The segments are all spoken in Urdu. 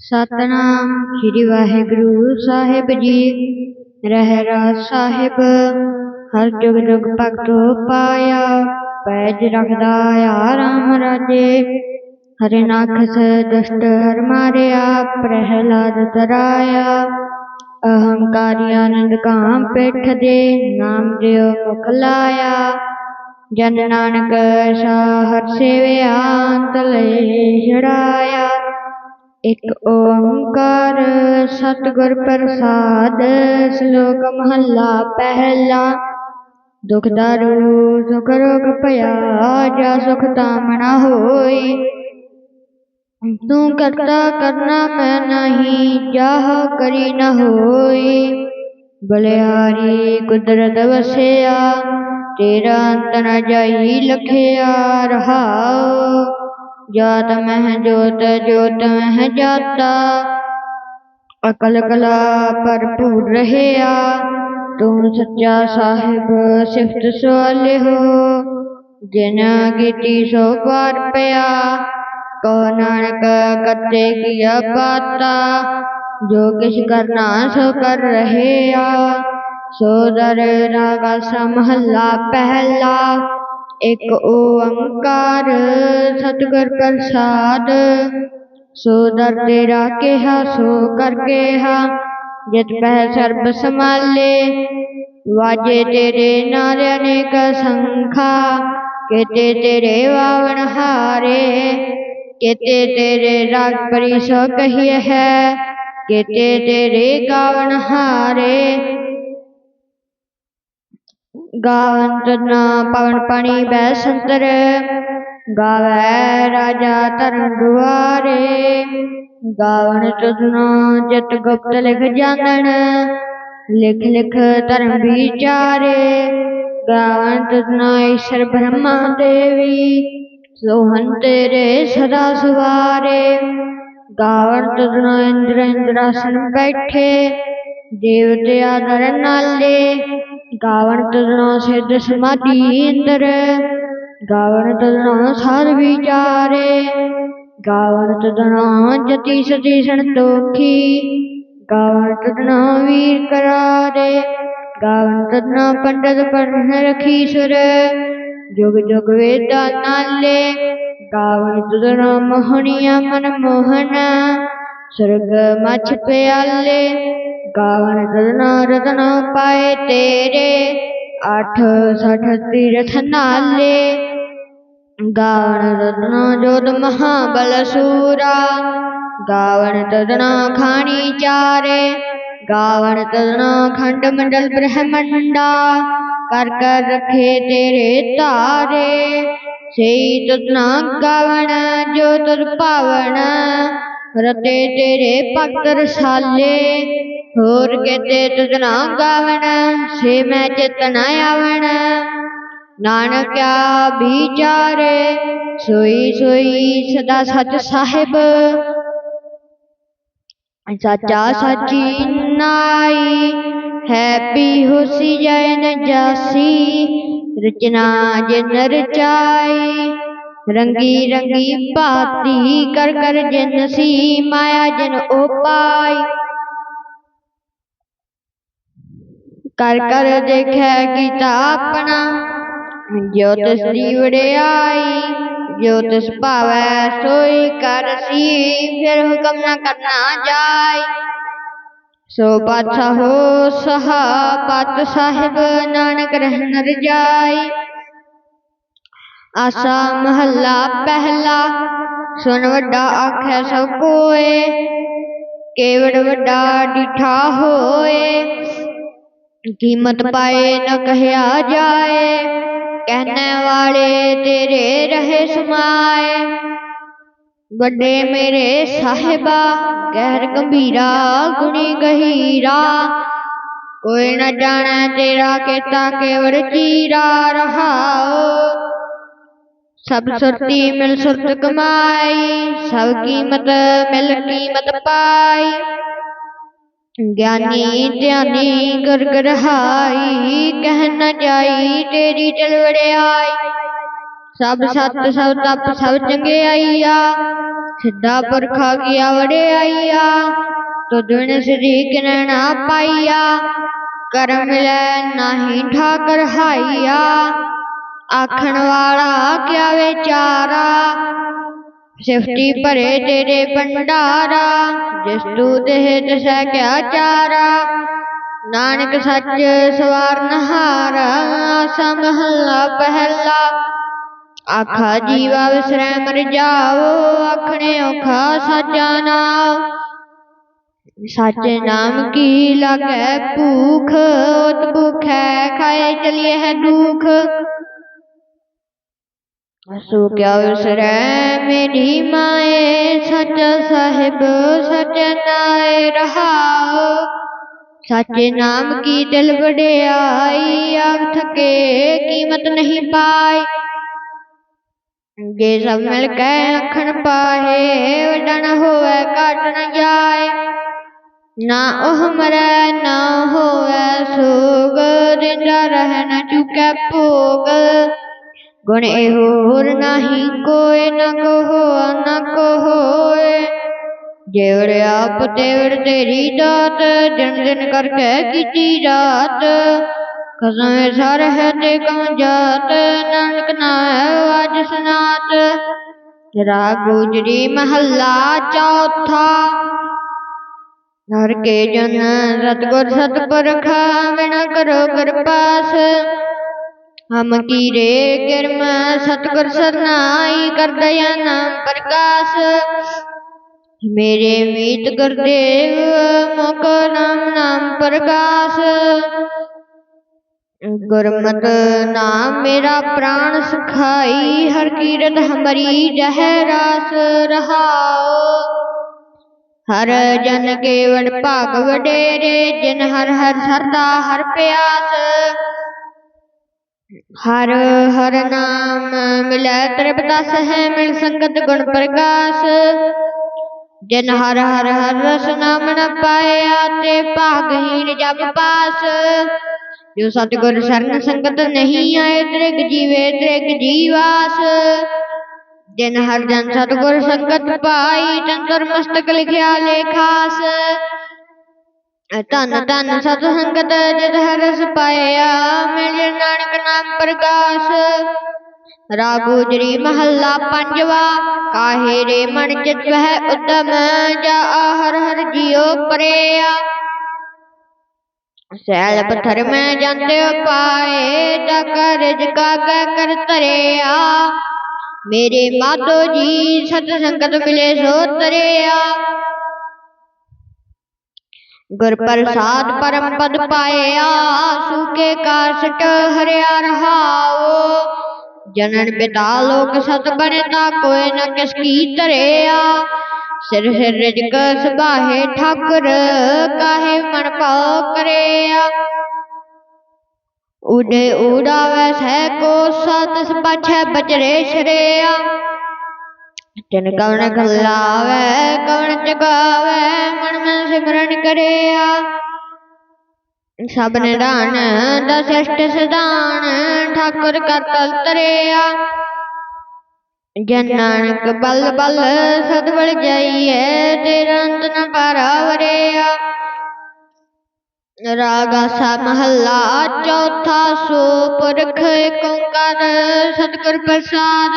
ਸਤਨਾਮ ਸ੍ਰੀ ਵਾਹਿਗੁਰੂ ਸਾਹਿਬ ਜੀ ਰਹਿ ਰਾਸ ਸਾਹਿਬ ਹਰ ਜੁਗ ਜੁਗ ਭਗਤੋ ਪਾਇਆ ਪੈਜ ਰਖਦਾ ਆਰਾਮ ਰਾਜੇ ਹਰਿ ਨਾਖਸ ਦੁਸ਼ਟ ਹਰ ਮਾਰਿਆ ਪ੍ਰਹਿਲਾਦ ਤਰਾਇਆ ਅਹੰਕਾਰੀ ਆਨੰਦ ਕਾਮ ਪਿਠ ਦੇ ਨਾਮ ਦਿਓ ਮੁਖ ਲਾਇਆ ਜਨ ਨਾਨਕ ਸਾ ਹਰ ਸੇਵਿਆ ਅੰਤ ਲੈ ਛੜਾਇਆ ایک اومکار ست گر پرساد سلوک محلہ پہلا دکھ دارو سکھ روک پیا جا سکھ تامنا ہوئی تو کرتا کرنا میں نہیں جاہ کری نہ ہوئی بلیاری قدرت وسیا تیرا انتنا جائی لکھیا رہا جات مہ جوت جوت مہ جاتا عقل کلا بھرپور رہے آ تم سچا صاحب صفت سوالے ہو جن گیتی سو بار پیا کو نانک کرتے کیا پاتا جو کچھ کرنا سو کر رہے آ سو در راگا سا محلہ پہلا ایک اومکار ستگر پرساد سو در تیرا کے ہا سو کر کے ہا جت پہ سرب سمالے واجے تیرے نارے کا سنکھا کہتے تیرے واون ہارے کہتے تیرے راگ پری سو کہیے ہے کہتے تیرے گاون تنا پون پنی بے سنتر گاوے راجا ترن دوارے گاون تنا جت گپت لکھ جانن لکھ لکھ ترن بیچارے گاون تنا ایشر برہما دیوی سوہن تیرے سدا سوارے گاون تنا اندر اندراسن بیٹھے ਸਿੱਧ ਸਮਾਧੀ ਇੰਦਰ ਗਾਵਨ ਤਦਨੋ ਸਾਧ ਵਿਚਾਰੇ ਗਾਵਨ ਤਦਨੋ ਜਤੀ ਸਤੀ ਸੰਤੋਖੀ ਗਾਵਨ ਤਦਨੋ ਵੀਰ ਕਰਾਰੇ ਗਾਵਨ ਤਦਨੋ ਪੰਡਤ ਪੜਨ ਰਖੀ ਸੁਰ ਜੁਗ ਜੁਗ ਵੇਦਾ ਨਾਲੇ ਗਾਵਨ ਤਦਨੋ ਮੋਹਣੀਆ ਮਨ ਮੋਹਨ ਸੁਰਗ ਮਛ ਪਿਆਲੇ ਗਾਵਨ ਤਦਨੋ ਰਤਨੋ ਪਾਏ ਤੇਰੇ ਅਠ ਸਠ ਤੀਰਥ ਨਾਲੇ ਗਾਵਨ ਰਤਨੋ ਜੋਤ ਮਹਾਬਲ ਸੂਰਾ ਗਾਵਨ ਤਦਨੋ ਖਾਣੀ ਚਾਰੇ ਗਾਵਨ ਤਦਨੋ ਖੰਡ ਮੰਡਲ ਬ੍ਰਹਮੰਡਾ ਕਰ ਕਰ ਰਖੇ ਤੇਰੇ ਧਾਰੇ ਸਈ ਤਦਨਾ ਗਾਵਨ ਜੋ رتے تیرے پکت رسالے ہور کتے تجنا گاون سے میں چتنا آون نانکیا بیچارے سوئی سوئی سدا سچ صاحب سچا سچی نائی ہیپی ہوسی جائے جاسی رچنا جن رچائی رنگی رنگی باتی کر کر جن نسیم آیا جن او پائی کر کر دیکھے گیتا اپنا جو تس دیوڑے آئی جو تس پاوے سوئی کر سی پھر حکم نہ کرنا جائی سو بادشاہ ہو سہا صحابات صاحب نانک رہنر جائی آسا محلہ پہلا سن وڈا آکھے سب کوئے کیوڑ وڈا ڈٹھا ہوئے قیمت پائے نہ کہیا جائے کہنے والے تیرے رہے سمائے بڑے میرے صاحبہ گہر گمبھیرا گنی گہیرا کوئی نہ جانا تیرا کہتا کیوڑ چیرا رہا سب چھٹی مل چھٹ کمائی سب قیمت مل قیمت پائی گیانی دیانی گر گر ہائی کہنا جائی تیری چلوڑے آئی سب ست سب تپ سب چنگے آئیا سدھا پرکھا گیا وڑے آئیا تو دن شریک نہ پائیا کرم لے نہیں ٹھا کر ہائیا ਆਖਣ ਵਾਲਾ ਕਿਆ ਵਿਚਾਰਾ ਸਿਫਤੀ ਭਰੇ ਤੇਰੇ ਭੰਡਾਰਾ ਜਿਸ ਤੂ ਦੇਹ ਤਿਸੈ ਕਿਆ ਚਾਰਾ ਨਾਨਕ ਸੱਚ ਸਵਾਰਨ ਹਾਰਾ ਆਸਾ ਮਹੱਲਾ ਪਹਿਲਾ ਆਖਾ ਜੀਵਾ ਵਿਸਰੈ ਮਰ ਜਾਵੋ ਆਖਣੇ ਔਖਾ ਸਾਚਾ ਨਾਮ ਸਾਚੇ ਨਾਮ ਕੀ ਲਾਗੈ ਭੂਖ ਉਤ ਭੁਖੈ ਖਾਏ ਚਲਿਏ ਹੈ ਦੁਖ سرے میری مائیں سچ صاحب سچ نائے رہا سچ نام کی دل بڑے آئی اب تھکے قیمت نہیں پائی جے سب مل کے رکھن پاہے وڈن ہوئے کٹ نہ جائے نہ اوہ مرے نہ ہوئے سوگ رہنا چکے پوگ گنے ہور نہیں کوئی نہ کہو نہ کہو دیور آپ دیور تیری دات جن جن کر کے کیتی رات قسم سر ہے تے کم جات نانک ہے آج سنات تیرا گوجری محلہ چوتھا گھر کے جن ست گر ست پرکھا ونا کرو کر پاس ہم کی گرم ستگر سرنائی کر دیا نام پرکاس میرے میت کر دے موقع نام پرکاس گرمت نام میرا پران سکھائی ہر کیرت ہماری جہراس رہا ہر جن کے وڈ پاک وڈیرے جن ہر ہر سردا ہر پیاس ਹਰ ਹਰ ਨਾਮ ਮਿਲੈ ਤ੍ਰਿਪਦਸ ਹੈ ਮਿਲ ਸੰਗਤ ਗੁਣ ਪ੍ਰਕਾਸ਼ ਜਿਨ ਹਰ ਹਰ ਹਰ ਰਸ ਨਾਮ ਨ ਪਾਇਆ ਤੇ ਭਾਗਹੀਨ ਜਪ ਪਾਸ ਜੋ ਸਤਿਗੁਰ ਸਰਨ ਸੰਗਤ ਨਹੀਂ ਆਏ ਤ੍ਰਿਗ ਜੀਵੇ ਤ੍ਰਿਗ ਜੀਵਾਸ ਜਿਨ ਹਰ ਜਨ ਸਤਿਗੁਰ ਸੰਗਤ ਪਾਈ ਤੰਤਰ ਮਸਤਕ ਲਿਖਿਆ ਲੇਖਾਸ ਧੰਨ ਧੰਨ ਸਤ ਸੰਗਤ ਜਿਤ ਹਰਸ ਪਾਇਆ ਮਿਲ ਨਾਨਕ ਨਾਮ ਪ੍ਰਕਾਸ਼ ਰਾਗੁਜਰੀ ਮਹੱਲਾ ਪੰਜਵਾ ਕਾਹੇ ਰੇ ਮਨ ਚਿਤ ਵਹਿ ਉਦਮ ਜਾ ਹਰ ਹਰ ਜਿਉ ਪਰਿਆ ਸੈਲ ਪੱਥਰ ਮੈਂ ਜਾਂਦੇ ਪਾਏ ਤਾ ਕਰ ਕਾ ਕਰ ਤਰਿਆ ਮੇਰੇ ਮਾਤੋ ਜੀ ਸਤ ਸੰਗਤ ਮਿਲੇ ਸੋ ਤਰਿਆ ਗੁਰ ਪ੍ਰਸਾਦ ਪਰਮ ਪਦ ਪਾਇਆ, ਸੁਕੇ ਕਾਸਟ ਹਰਿਆ ਰਹਾਓ ਜਨਨ ਪਿਤਾ ਲੋਕ ਸਤ ਬਣਤਾ ਕੋਇ ਨ ਕਿਸ ਕੀ ਧਰਿਆ। ਸਿਰ ਸਿਰ ਰਿਜਕ ਸੁਭਾਹੇ ਠਾਕੁਰ, ਕਾਹੇ ਮਨ ਭਾਉ ਕਰਿਆ। ਉਡੇ ਉਡਾਵੈ ਸਹਿ ਕੋ ਸਤ, ਸਪਛੈ ਬਚਰੇ ਸ਼ਰਿਆ। جن کون کھلاوے کون جگاوے من من سمرن کریا سب نڈان دا سشت سدان ٹھاکر کا تل تریا جن نانک بل بل سد بڑ جائیے تیرا انت نہ پارا وریا راگا سا محلہ چوتھا سو پرکھ کنکر صدقر پرساد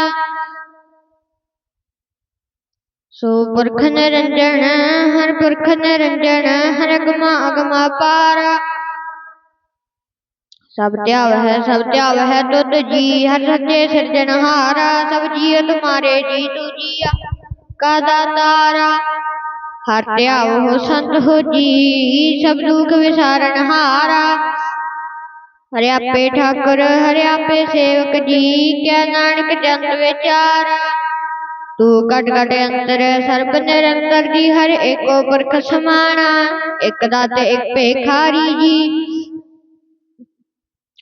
ਸੋ ਪੁਰਖ ਨਿਰੰਜਨ ਹਰ ਪੁਰਖ ਨਿਰੰਜਨ ਹਰ ਅਗਮਾ ਅਗਮਾ ਪਾਰ ਸਭ ਧਿਆਵ ਹੈ ਸਭ ਧਿਆਵ ਹੈ ਤੁਧ ਜੀ ਹਰ ਸੱਚੇ ਸਿਰਜਣਹਾਰਾ ਸਭ ਜੀਅ ਤੁਮਾਰੇ ਜੀ ਤੂ ਜੀਆ ਕਾ ਦਾਤਾਰਾ ਹਰ ਧਿਆਵ ਹੋ ਸੰਤ ਹੋ ਜੀ ਸਭ ਦੁਖ ਵਿਸਾਰਨ ਹਾਰਾ ਹਰਿ ਆਪੇ ਠਾਕੁਰ ਹਰਿ ਆਪੇ ਸੇਵਕ ਜੀ ਕਿਆ ਨਾਨਕ ਜੰਤ ਵਿਚਾਰਾ تو کٹ کٹ انترے سرب نرنتر دی ہر ایک اوپر کسمانا ایک داتے ایک پہ کھاری جی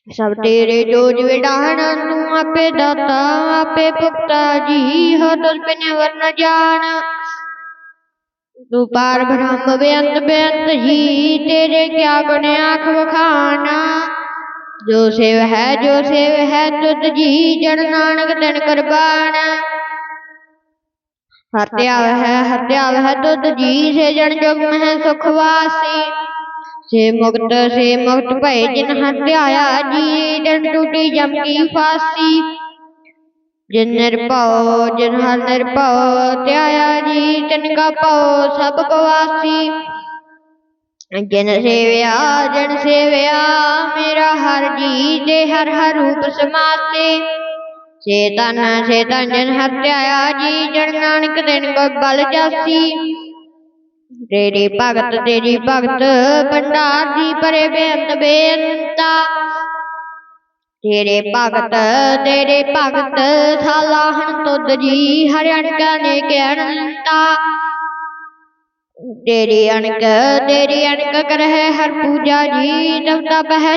سب تیرے جوج وڈاہنا نو اپے داتا اپے پکتا جی ہو تل پہ نور نہ جانا تو پار بھرم بے انت بے انت جی تیرے کیا بنے آنکھ وکھانا جو سیو ہے جو سیو ہے تجھ جی جڑ نانک دن کربانا ਹਰਤਿਆ ਵਹਿ ਹਰਤਿਆ ਵਹਿ ਤੁਧ ਜੀ ਸੇ ਜਨ ਜੁਗ ਮਹਿ ਸੁਖ ਵਾਸੀ ਸੇ ਮੁਕਤ ਸੇ ਮੁਕਤ ਭਏ ਜਿਨ ਹਰਤਿਆਇਆ ਜੀ ਜਨ ਟੂਟੀ ਜਮ ਕੀ ਫਾਸੀ ਜਿਨ ਨਿਰਭਉ ਜਿਨ ਹਰ ਨਿਰਭਉ ਧਿਆਇਆ ਜੀ ਤਿਨ ਕਾ ਭਉ ਸਭ ਕੋ ਵਾਸੀ ਜਿਨ ਸੇਵਿਆ ਜਨ ਸੇਵਿਆ ਮੇਰਾ ਹਰ ਜੀ ਦੇ ਹਰ ਹਰ ਰੂਪ ਸਮਾਸੇ چیتن چیتن جن ہتیا جی جن نانک دن کو بل جاسی تیری بھگت تیری بھگت بھنڈار دی پرے بےنت بےنتا تیرے بھگت تیرے بھگت تھالا ہن تد جی ہرن کا نے کہنتا تیری انک تیری انک کرے ہر پوجا جی تب تب ہے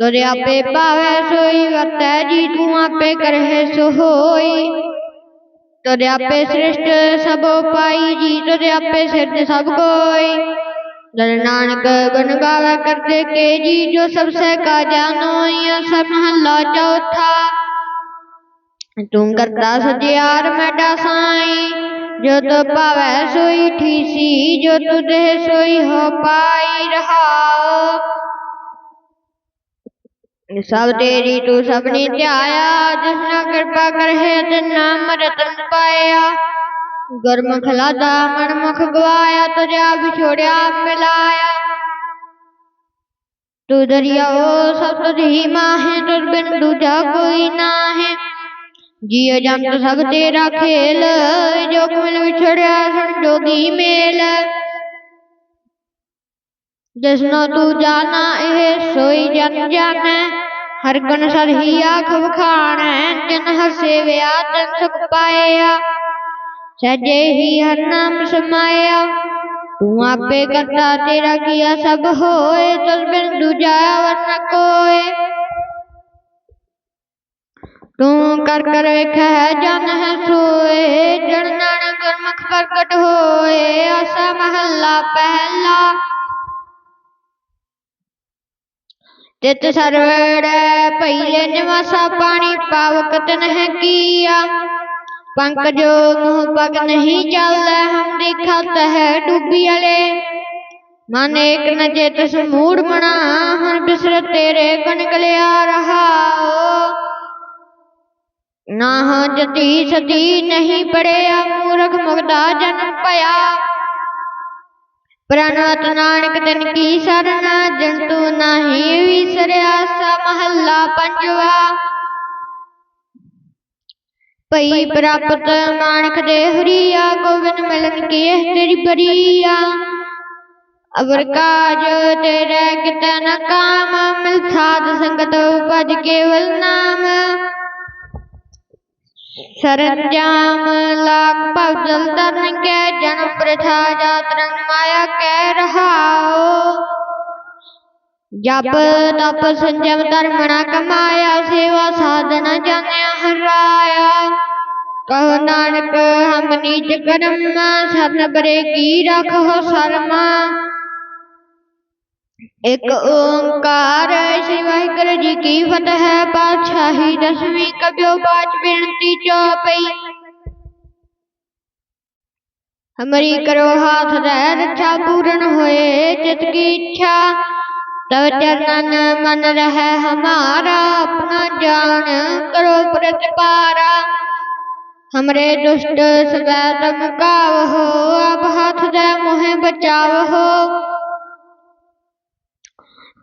دریا آپے باوے سوئی ورتا جی دھواں پہ کرے سو ہوئی دریا پہ سرشت سب پائی جی دریا پہ سرد سب کوئی در نانک کرتے کے جی جو سب سے کا جانو یا سب محلہ چوتھا تم کرتا سجیار میڈا سائیں جو تو پاوے سوئی ٹھیسی جو تجھے سوئی ہو پائی رہا سب تیری تو سب نے آیا جس نہ کرپا کر ہے تن نام رتن پایا گرم کھلاتا من مکھ گوایا تجا بچھوڑیا ملایا تو دریا سب تو ہی ماں ہے تو بن دوجا کوئی نہ ہے جیو جم تو سب تیرا کھیل جو کمل بچھوڑیا سن جوگی میل جسنو تو جانا اے سوئی جن جانے ہر گن سر ہی آکھ بکھانے جن ہر سیویا تن سک پایا سجے ہی ہر نام سمایا تو آپے کرتا تیرا کیا سب ہوئے تل بن دو جایا ورنہ کوئے تو کر کر ایک ہے جن ہے سوئے جن نانگر مخبر کٹ ہوئے آسا محلہ پہلا ਤਿਤ ਸਰਵੜੈ ਪਹਿਲੇ ਨਿਵਾਸਾ ਪਾਣੀ ਪਾਵਕ ਤਨਹਿ ਕੀਆ। ਪੰਕਜੋ ਮੁਹ ਪਗ ਨਹੀਂ ਚੱਲੈ ਹਮ ਦੇਖਤ ਹੈ ਡੂਬੀ ਵਾਲੇ ਮਨ ਏਕ ਨ ਚੇਤ ਸਮੂੜ ਬਣਾ ਹਨ ਬਿਸਰ ਤੇਰੇ ਗੁਣ ਗਲਿਆ ਰਹਾਓ ਨਾ ਜਤੀ ਸਤੀ ਨਹੀਂ ਪੜਿਆ, ਮੂਰਖ ਮੁਗਦਾ ਜਨਮ ਭਇਆ। ਪ੍ਰਣਵਤ ਨਾਨਕ ਤਨ ਕੀ ਸਰਨਾ, ਜੰਤੂ ਨਹੀਂ ਵਿਸਰਿਆ, ਸਾ ਮਹੱਲਾ ਪੰਜਵਾ। ਪਈ ਪ੍ਰਾਪਤ ਨਾਨਕ ਦੇ ਹਰੀਆ, ਗੋਬਿੰਦ ਮਿਲਨ ਕੀ ਤੇਰੀ ਬਰੀਆ ਅਵਰ ਕਾਜ ਤੇਰੇ ਕਿਤੇ ਕਾਮ, ਮਿਲ ਸਾਧ ਸੰਗਤ ਭਜ ਕੇਵਲ ਨਾਮ। سرانجام لاکھ پاک جلتا کے جنم پرتھا جات رنگ مایا کہہ رہا ہو جب تپ سنجم درمنا کمایا سیوا سادنا جانیا ہرایا کہو نانک ہم نیچ کرم ست برے کی رکھ ہو سرما ایک اومکار شری واحر جی کی فتح بادشاہی دسویں کبیو باج بنتی چوپئی ہمری کرو ہاتھ رہ رچا پورن ہوئے چت کی اچھا تو چرنن من رہے ہمارا اپنا جان کرو پرت پارا ہمرے دشت سدا دمکاو ہو اب ہاتھ دہ موہیں بچاو ہو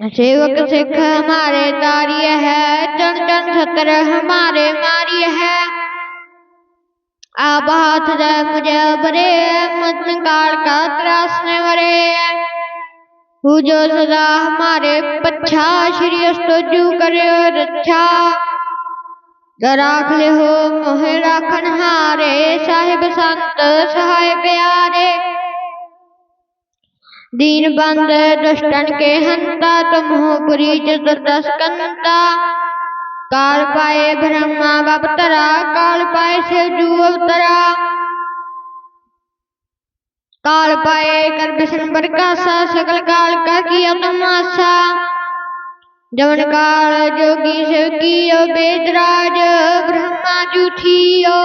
سیوک سکھ ہمارے تاری ہے چند چند ستر ہمارے ماری ہے آب ہاتھ دے مجھے برے متن کا تراسنے ورے ہو جو سزا ہمارے پچھا شری استجو کرے اور اچھا دراخ لے ہو موہ راکھن صاحب سنت سہائے پیارے دین بند دشتن کے ہنتا تم ہو پری چتردسکنتا کال پائے برہما وابترا کال پائے سے جو ابترا کال پائے کر بسن برکاسا سکل کال کا کیا تماسا جمن کال جوگی سوکی او بیدراج برہما جوٹھیو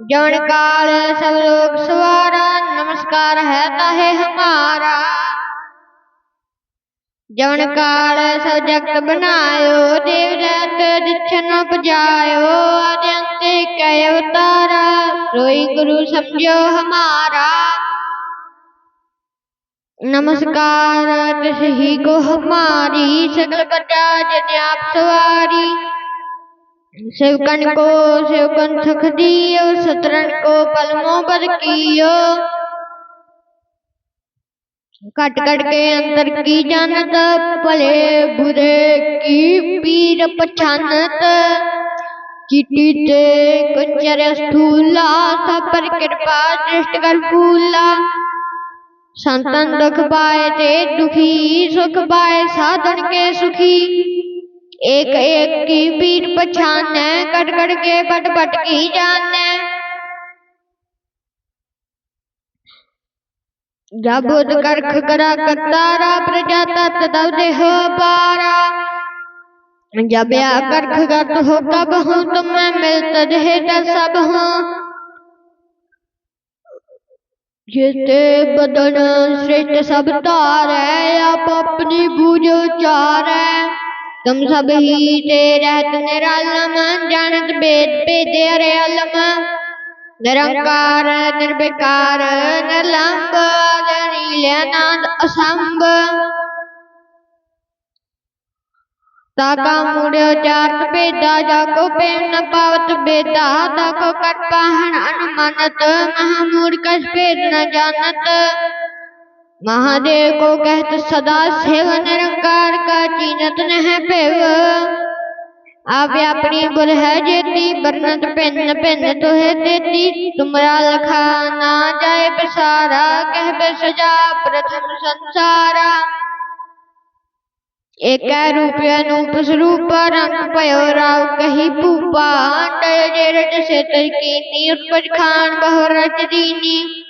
جن کال سب لوگ سوارا نمسکار ہے ہے ہمارا جن کال سب جگت بنایو دیو جت جچن پجایو اجنت کے اوتارا روئی گرو سمجھو ہمارا نمسکار تس ہی کو ہماری سگل بجا جن آپ سواری سیوکن کو سیوکن سکھدیو سترن کو پلموں پر کیو کٹ کٹ کے اندر کی جانت پلے برے کی پیر پچھانت چیٹی تے کچھر ستھولا تھا پر کرپا جشت کر پھولا سانتن دکھ بائے تے دکھی سکھ بائے سادن کے سکھی ایک ایک کی پیٹ پچھان کٹ کٹ کے پٹ پٹ کی جان جب کرکھ کرا کتارا پرجاتا تب دے ہو پارا جب یا کرکھ گت ہو تب ہوں تم میں ملتا جہتا سب ہوں جتے بدن سرشت سب تار ہے آپ اپنی بوجھو چار ہے تم سب ہی تیرہ تنرا علما جانت بید پہ تیرے علما نرنکار نربکار نرلنگ نیلیناند اسنگ تاکا مڑیو چارت بیدا جاکو پیم نپاوت بیدا تاکو کٹ پاہن انمانت مہمور کش بید نجانت مہادے کو کہت سدا سیون رنگار کا چینت نہ پیو۔ آپ اپنی بل ہے جیتی، برنت پن پن تو ہے دیتی۔ تمرا لکھا نہ جائے پسارا کہہ بے سجا پرتھم سنسارا۔ ایک روپیا نوپ، سروپا رنگ پیو راو کہی پوپا ڈے رٹ سے ترکینی، ارپج خان بہو رچ دینی۔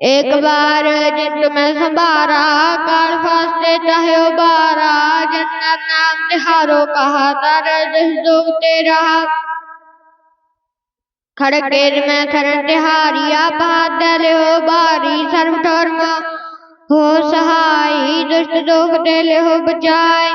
ایک بار جن میں سنبھارا کار فاستے چاہے ابارا جنت نام تہارو کہا تر جس ڈوبتے رہا کھڑکیر میں کھرن تہاریا بہت ہو باری سرم ٹھور ہو سہائی دشت دوکھ دلے ہو بچائی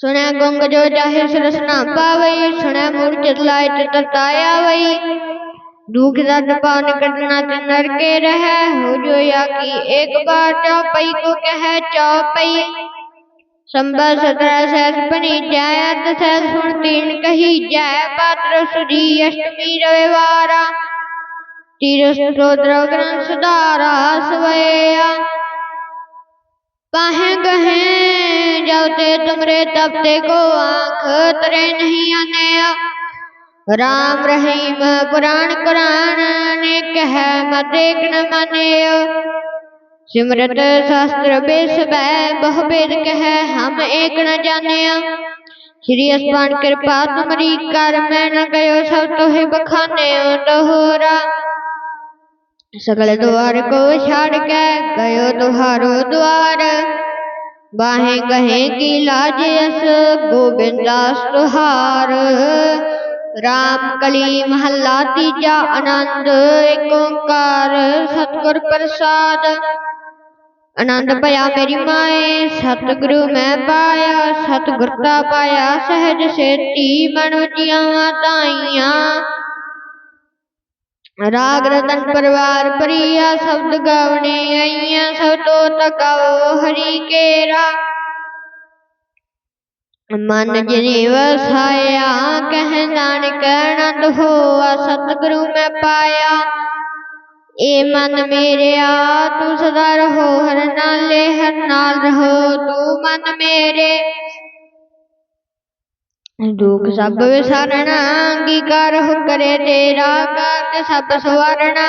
سونے گنگ جو جہر سنا پاوئی من چلایا دکھ درد پان کٹنا چنر کے رہے ہو جو یا کی ایک بار چوپئی کو کہے چوپئی سمبر سترہ سیس بنی جائے دس سن کہی جائے پاتر سری اشٹمی روے وارا۔ تیرستوتر گرن سدارا سویا پاہیں گہیں جاؤتے تمرے تبتے کو آنکھ ترے نہیں آنے رام رحیم پران قرآن نے کہہ مدرکن منیو سمرت شاستر بے سبے بہ بید کہے ہم ایک نہ جانیا شری اسمان کرپا تمری کر میں نہ گیو سب تو ہی بخانے دوہرا سگل دوار کو چھاڑ کے گیو دوہارو دوار باہیں گہیں کی لاج اس گوبنداس تہار رام کلی محلہ تیجا آنند ایک اوکار ستگر پرساد آنند پیا میری مائے ست گرو میں پایا ست گرتا پایا سہج سیتی من جیاں تائیاں راگ رتن پروار پریا سبد گاونے آئیاں سب تو تکاو ہری کے راگ من جنی وسایا کہہ جان ہوا ستگرو میں پایا اے من میرے تو صدا رہو ہر نالے ہر نال رہو تو من میرے دکھ سب وسارنا کی کر ہو کرے تیرا کر سب سوارنا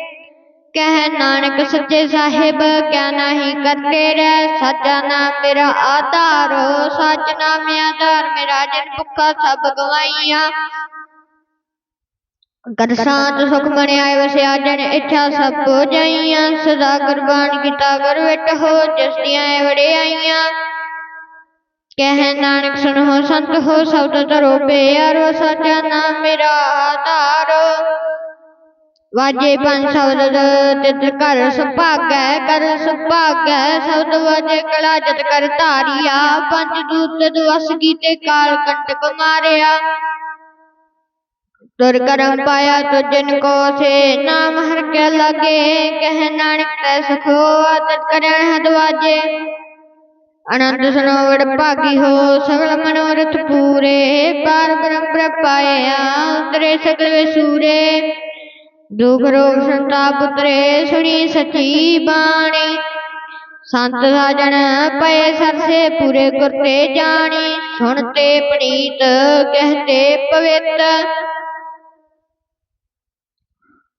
ਕਹਿ ਨਾਨਕ ਸੱਚੇ ਸਾਹਿਬ, ਕਿਆ ਨਹੀਂ ਕਰਤੇ ਰਹਿ ਸੱਚਾ ਨਾਮ ਮੇਰਾ ਆਧਾਰੋ, ਸੱਚ ਨਾਮ ਆਧਾਰ, ਮੇਰਾ ਜਿਨ ਭੁੱਖਾ ਸਭ ਗਵਾਈਆਂ। ਕਰ ਸਾਤ ਸੁਖ ਮਣੇ ਆਏ ਵਸਿਆ ਜਨ ਇੱਛਾ ਸਭ ਹੋ ਜਾਈਆਂ। ਸਦਾ ਕੁਰਬਾਨ ਕੀਤਾ ਕਰ ਵਿਟ ਹੋ, ਜਿਸ ਦੀਆਂ ਵੜੇ ਆਈਆਂ। ਕਹਿ ਨਾਨਕ ਸੁਣੋ, ਸੰਤ ਹੋ, ਸਭ ਤਰੋ ਪਿਆਰੋ ਸੱਚਾ ਨਾਮ ਮੇਰਾ ਆਧਾਰੋ। ਵਾਜੇ ਪੰਜ ਸ਼ਬਦ ਤਿਤ ਕਰ ਸੁਭਾਗੈ ਕਰ ਸੁਭਾਗੈ ਸ਼ਬਦ ਵਾਜੇ ਕਲਾ ਜਤ ਕਰ ਧਾਰਿਆ ਪੰਜ ਦੂਤ ਦਵਸ ਕੀਤੇ ਕਾਲ ਕੰਟਕ ਮਾਰਿਆ ਤੁਰ ਕਰਮ ਪਾਇਆ ਤੁਜਨ ਕੋ ਸੇ ਨਾਮ ਹਰ ਕੇ ਲਗੇ ਕਹਿ ਨਾਨਕ ਤੈ ਸੁਖੋ ਆਦਤ ਕਰਨ ਹਦ ਵਾਜੇ ਅਨੰਦ ਸਨੋਵੜ ਭਾਗੀ ਹੋ ਸਗਲ ਮਨੋਰਥ ਪੂਰੇ ਪਾਰ ਬ੍ਰਹਮ ਪ੍ਰਪਾਇਆ ਉਤਰੇ ਸਗਲ ਵੇ ਸੂਰੇ ਦੁਖ ਰੋਗ ਸੰਤਾਪ ਉਤਰੇ ਸੁਣੀ ਸਚੀ ਬਾਣੀ ਸੰਤ ਸਾਜਣ ਪਏ ਸਰਸੇ ਪੂਰੇ ਗੁਰ ਤੇ ਜਾਣੀ ਸੁਣਤੇ ਪਣੀਤ ਕਹਤੇ ਪਵਿੱਤ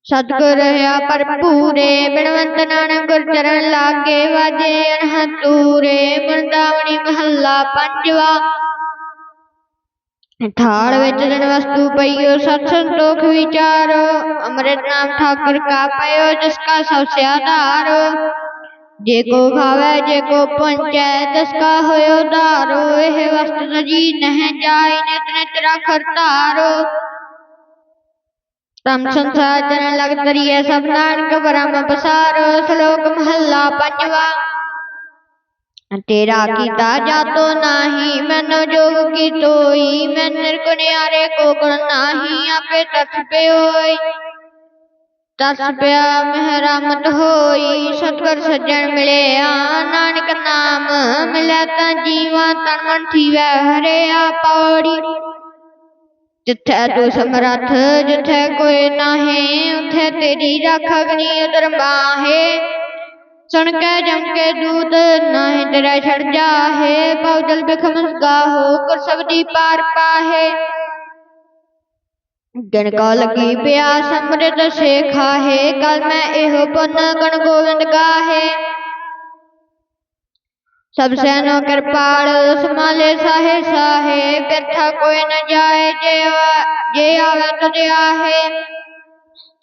ਸਤਗੁਰ ਰਹਾ ਭਰਪੂਰੇ ਬਿਨਵੰਤ ਨਾਨਕ ਗੁਰ ਚਰਨ ਲਾਗੇ ਵਾਜੇ ਅਨਹਤੂਰੇ ਬ੍ਰਿੰਦਾਵਣੀ ਮਹੱਲਾ ਪੰਜਵਾ جی نہ جائے نیت نتراخارو تماچر لگ تری سب ترک برم پسارو شلوک محلہ پچواں تیرا کیتا جاتو نہیں من جوگ کی توئی من کنیارے کو کرنا ہی آپے تس پہ ہوئی تس پہ محرامت ہوئی ستگر سجن ملے آنانک نام ملے تا جیوان تن من تھی وہرے آپاڑی جتھے تو سمرتھ جتھے کوئی نہ ہے اتھے تیری رکھ اگنی ادھر باہے سن کے جم کے دودھ نہ تیرا چھڑ جا ہے پاؤ دل پہ خمس گا کر سب دی پار پا ہے جن کو لگی پیاس امرت سے کھا ہے کل میں اہو پن گن گوند گا ہے سب سے کر پاڑ سمالے ساہے ساہے کرتھا کوئی نہ جائے جے آوے تو جیا ہے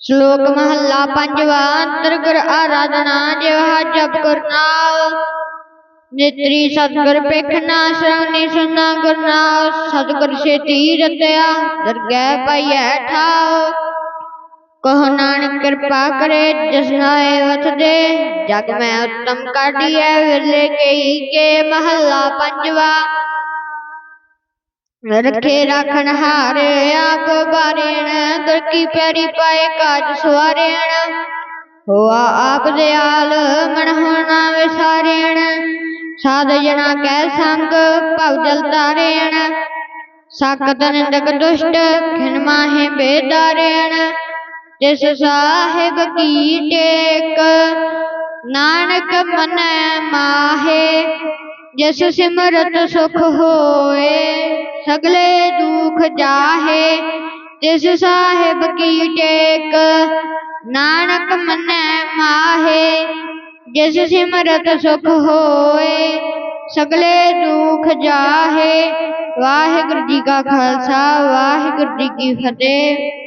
شلوک محلہ پنجوا ترگر آرادنا جوہا جب کرنا نتری صدگر پیکھنا سرونی سننا کرنا صدگر سے تیر تیا درگہ پائیے ٹھاؤ کہو نانک کرپا کرے جسنائے وت دے جگ میں اتم کاٹی ہے ورلے کے ہی کے محلہ پنجوا رکھے راکھن ہارے آپ بارین در کی پیاری پائے کاج سوارین ہوا آپ دیال من ہونا وسارین ساد جنا کے سنگ پاو جلتارین ساکت نندک دشت کھن ماہیں بیدارین جس صاحب کی ٹیک نانک من ماہے جس سمرت سکھ ہوئے ਸਗਲੇ ਦੁਖ ਜਾਹੇ ਜਿਸ ਸਾਹਿਬ ਕੀ ਟੇਕ ਨਾਨਕ ਮਨੈ ਮਾਹੇ ਜਿਸ ਸਿਮਰਤ ਸੁਖ ਹੋਏ ਸਗਲੇ ਦੁਖ ਜਾਹੇ ਵਾਹਿਗੁਰੂ ਜੀ ਕਾ ਖਾਲਸਾ ਵਾਹਿਗੁਰੂ ਜੀ ਕੀ ਫਤਿਹ